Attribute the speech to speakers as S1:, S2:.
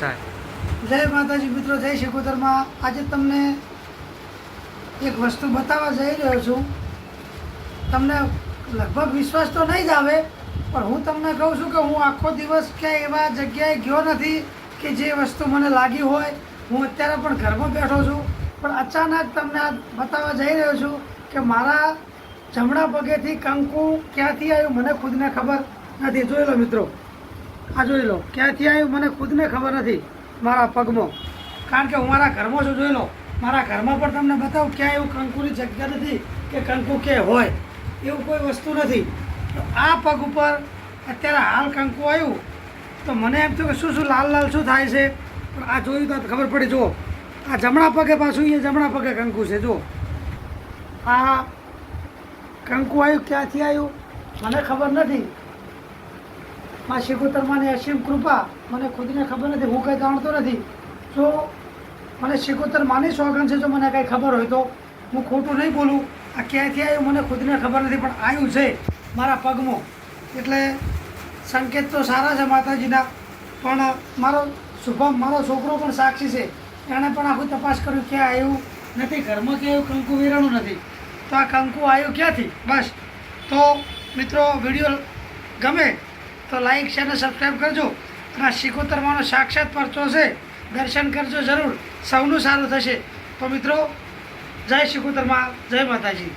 S1: Start
S2: જય માતાજી, મિત્રો, જય શિકોતરમાં. આજે તમને એક વસ્તુ બતાવવા જઈ રહ્યો છું. તમને લગભગ વિશ્વાસ તો નહીં જ આવે, પણ હું તમને કહું છું કે હું આખો દિવસ ક્યાંય એવા જગ્યાએ ગયો નથી કે જે વસ્તુ મને લાગી હોય. હું અત્યારે પણ ઘરમાં બેઠો છું. પણ અચાનક તમને આ બતાવવા જઈ રહ્યો છું કે મારા જમણા પગેથી કંકુ ક્યાંથી આવ્યું મને ખુદને ખબર નથી. જોયેલો મિત્રો. આ જોઈ લો, ક્યાંથી આવ્યું મને ખુદને ખબર નથી મારા પગમાં. કારણ કે હું મારા ઘરમાં છું, જોઈ લો. મારા ઘરમાં પણ તમને બતાવું ક્યાં એવું કંકુની જગ્યા નથી કે કંકુ કે હોય. એવું કોઈ વસ્તુ નથી. તો આ પગ ઉપર અત્યારે હાલ કંકુ આવ્યું. તો મને એમ થયું કે શું શું લાલ લાલ શું થાય છે? પણ આ જોયું તો ખબર પડી, જુઓ. આ જમણા પગે પાછું એ જમણા પગે કંકુ છે, જુઓ. આ કંકુ આવ્યું, ક્યાંથી આવ્યું? મને ખબર નથી. માં શિકોતરમાંની અસીમ કૃપા. મને ખુદને ખબર નથી, હું કંઈ જાણતો નથી. જો મને શિકોતર માની સોગન છે, જો મને કંઈ ખબર હોય તો હું ખોટું નહીં બોલું. આ ક્યાંથી આવ્યું મને ખુદને ખબર નથી, પણ આવ્યું છે મારા પગમાં. એટલે સંકેત તો સારા છે માતાજીના, પણ મારો શુભમ, મારો છોકરો પણ સાક્ષી છે. એણે પણ આખું તપાસ કર્યું ક્યાં આવ્યું નથી, ઘરમાં કે એવું કંકુ વેરાણું નથી. તો આ કંકુ આવ્યું ક્યાંથી? બસ. તો મિત્રો, વીડિયો ગમે તો લાઈક શેર અને સબસ્ક્રાઈબ કરજો. અને આ સાક્ષાત પરચો છે. દર્શન કરજો જરૂર. સૌનું સારું થશે. તો મિત્રો, જય શિકોતરમાં. જય માતાજી.